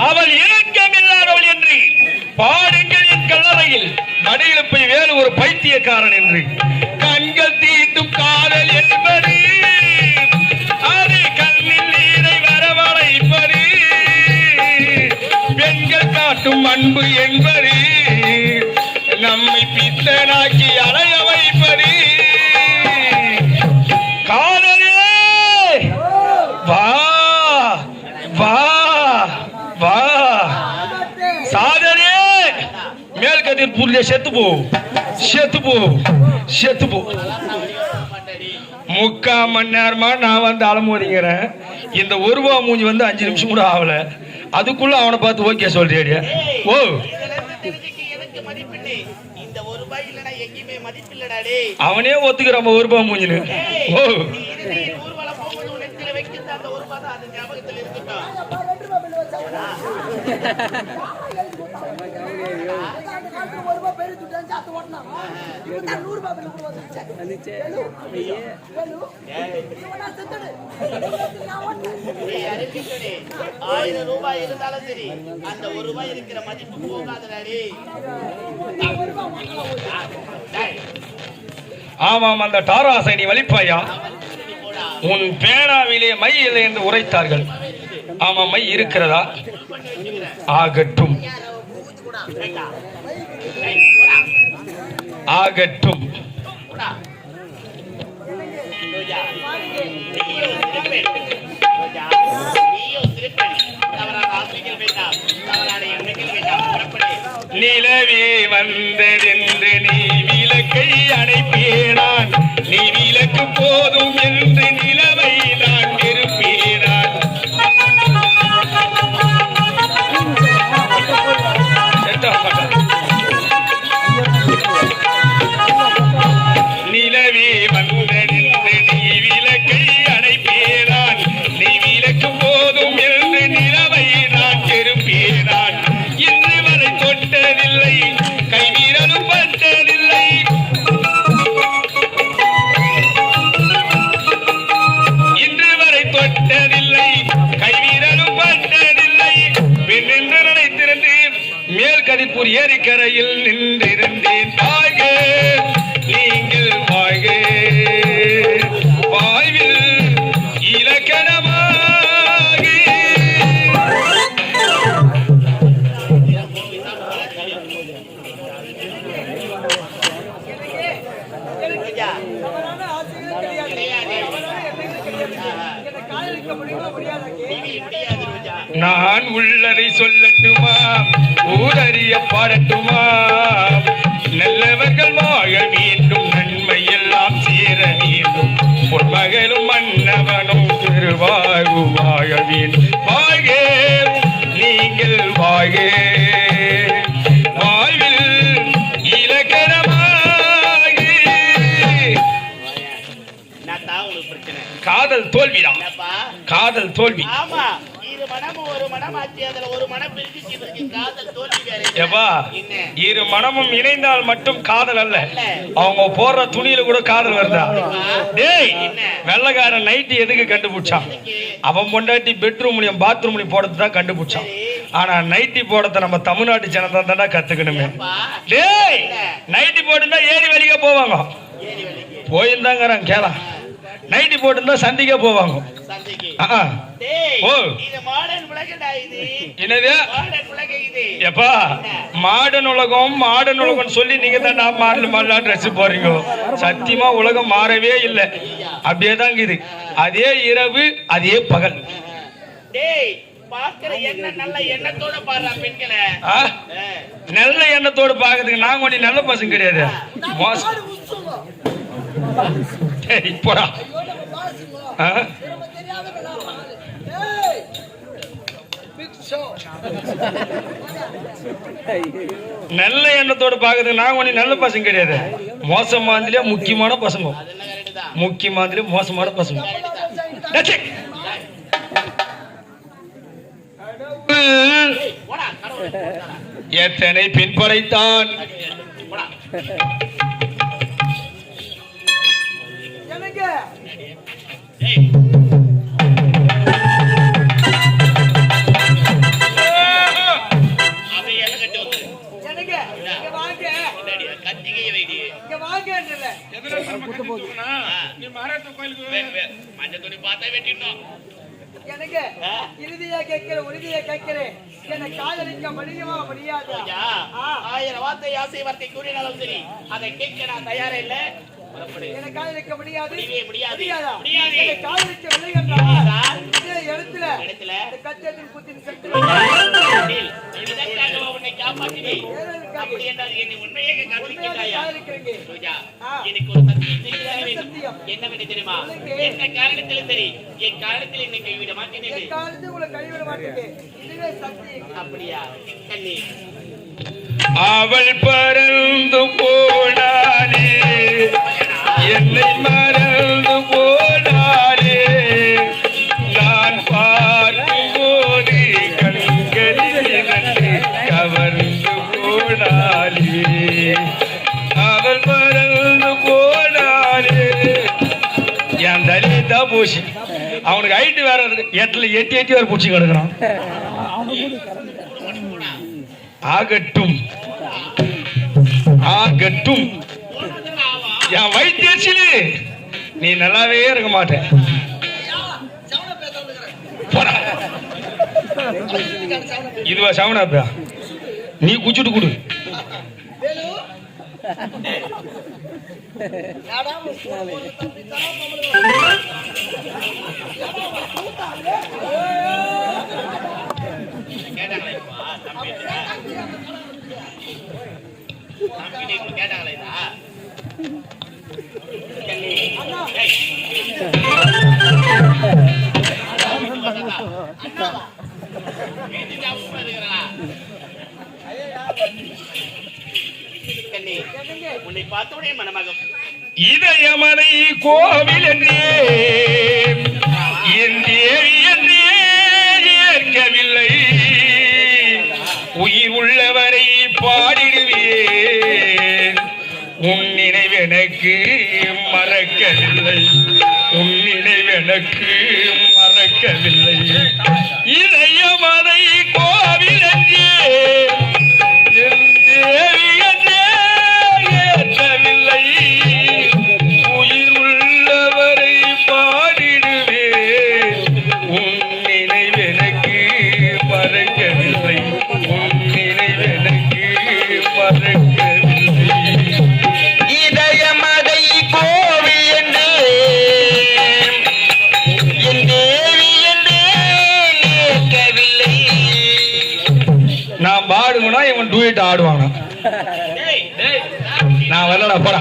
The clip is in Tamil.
அவள் இலக்கம் இல்லாதவள் என்று பாடுங்கள் என் கல்லறையில் நடிகை வேறு ஒரு பைத்தியக்காரன் என்று. கண்கள் தீட்டும் காதல் என்பது அது கண்ணில் நீரை வரவழைப்பது. பெண்கள் காட்டும் அன்பு என்பது நம்மை அலைய வைப்பது. காதலே! வா வா வா. சாதனே! மேல் கதிர் புல்ல செத்து போ. செத்து போ. செத்து போ. முக்கால் மணி நேரமா நான் வந்து அலமோதிங்கிறேன். இந்த ஒரு ரூபா மூஞ்சி வந்து அஞ்சு நிமிஷம் கூட ஆகல. அதுக்குள்ள அவனை பார்த்து ஓகே சொல்றியா ஓ இதுல இருந்து தெரிஞ்சுக்க எனக்கு மதிப்பில்லை. இந்த ஒரு ரூபாய் இல்லைன்னா எங்கேயுமே மதிப்பில்லடா டேய். அவனே ஒத்துக்கிறான் ஒரு ரூபா மூஞ்சின்னு ஏய், ஓ. ஆயிரம் ரூபாய் இருந்தாலும் சரி அந்த ஒரு ரூபாய் இருக்கிற மதிப்பு போகாதடா ஆமாம் அந்த டாராசை நீ வலிப்பாயா? உன் பேனாவிலே மை இல்லை என்று உரைத்தார்கள். ஆமா மை இருக்கிறதா? ஆகட்டும். ஆகட்டும். நிலவே வந்ததென்று நீ விளக்கை அணைப்பேனான் நீ விளக்கு போதும் என்று தொட்டதில்லை கைவீரலும் பட்டதில்லை. பெண்ணென்று நினைத்திருந்து மேல் கதிப்பூர் ஏரிக்கரையில் நின்றிருந்தேன். தாயே நான் உள்ளதை சொல்லட்டுமா? ஊரறிய பாடட்டுமா? நல்லவர்கள் வாழ வேண்டும் நன்மை எல்லாம் சேர வேண்டும். பொன்மகளும் மன்னவனும் திருவாழ்வு வாழ வேண்டும். வாழ்க நீங்கள் வாழ்க? காதல் தோல்விதான்? காதல் தோல்வி. ஆமா இரு மனமும் ஒரு மனமாச்சு அதுல ஒரு மனம் பிரிஞ்சு இவருக்கு காதல் தோல்வி வேற இல்ல. எப்பா என்ன இரு மனமும் இணைந்தால் மட்டும் காதல் அல்ல. அவங்க போடுற துணியில கூட காதல் வருதா? டேய் வெள்ளக்காரன் நைட்டி எதுக்கு கண்டுபிடிச்சான்? அவன் பொண்டாட்டி பெட்ரூம்லயும் பாத்ரூம்லயும் போடுறது தான் கண்டுபிடிச்சான். ஆனா நைட்டி போடத்த நம்ம தமிழ்நாட்டு ஜனதா தானே கத்துக்கணுமே. டேய் நைட்டி போட்டுதான் ஏறி வலிக்க போவாங்க. ஏறி போயிருந்தாங்கிறான் கேளா. நைட்டி போட்டிருந்தா சந்திக்க போவாங்க. என்னது? எப்பா மாடர்ன் உலகம் மாடர்ன் உலகம் சொல்லி நீங்க தான் நான் மாடல் மாடலா ட்ரெஸ் போடுறீங்க சத்தியமா உலகம் மாறவே இல்லை. அப்படியே தான் இருக்குது அதே இரவு அதே பகல். நல்ல எண்ணத்தோடு பாக்குறதுக்கு நாங்க ஒண்ணு நல்ல பசங்க கிடையாது. சரி போடா. நல்ல எண்ணத்தோடு பாக்குறது நாங்க ஒண்ணு நல்ல பசங்க கிடையாது. மோசமானதுலயே முக்கியமான பசங்க. முக்கியமானதுலயே மோசமான பசங்க. எத்தனை பின்பறைத்தான் மஞ்சள் துணி பார்த்தா வெட்டிடணும் எனக்கு இறுதியா கேட்கிறேன் உறுதியா கேட்கிறேன் என்னை காதலிக்க முடியுமா முடியாதா ஆயிரம் வார்த்தை ஆசை வார்த்தை கூறினாலும் சரி அதை கேட்க நான் தயாரா காதலிக்க முடியாது. முடியாது. காதலிக்கவில்லை? என்றால் இதே இடத்துல கச்சத்தில் குத்தின் செத்து நீ- இதற்காகவா உன்னை காப்பாற்றினேன்? அப்படி என்றால் என்னை உண்மையாக காதலிக்கின்றாயா? காதலிக்கிறீங்க. ரோஜா, ஆ. எனக்கு ஒரு சத்தியம் செய்ய வேண்டும். சத்தியம். என்னவென்று தெரியுமா. என்ன காரணத்திலும் சரி. என் காரணத்தில் என்னை கைவிட மாட்டேன் என்று. எக்காலத்து உங்களை கைவிட இதுவே சத்தியம். அப்படியா? கண்ணி அவள் பறந்து போனாலே என்னை மறந்து போனாலே நான் பார்க்கும் போது கண்களில் இரண்டு கவர்ந்து போனாலே அவள் பறந்து போனாலே என் தலிதா பூசி. அவனுக்கு ஹைட்டு வேற இருக்கு. எட்டில் எட்டி எட்டி வேற பூச்சி கிடக்குறான். ஆகட்டும். ஆகட்டும். என் வைத்தியசிலு நீ நல்லாவே இருக்க மாட்டேன் இதுவா சவனாப்பா நீ குச்சிட்டு கொடு. உன்னை பார்த்தவுடனே இதயமனை கோவில் என்றே ஏற்கவில்லை. உயிர் உள்ளவரை பாடிடுவேன். உன் நினைவெனக்கு மறக்கவில்லை. உன் நினைவெனக்கு மறக்கவில்லை. நான் பாடுங்கன்னா இவன் டூயிட் ஆடுவானா? ஏய், ஏய், நான் வரலடா வாடா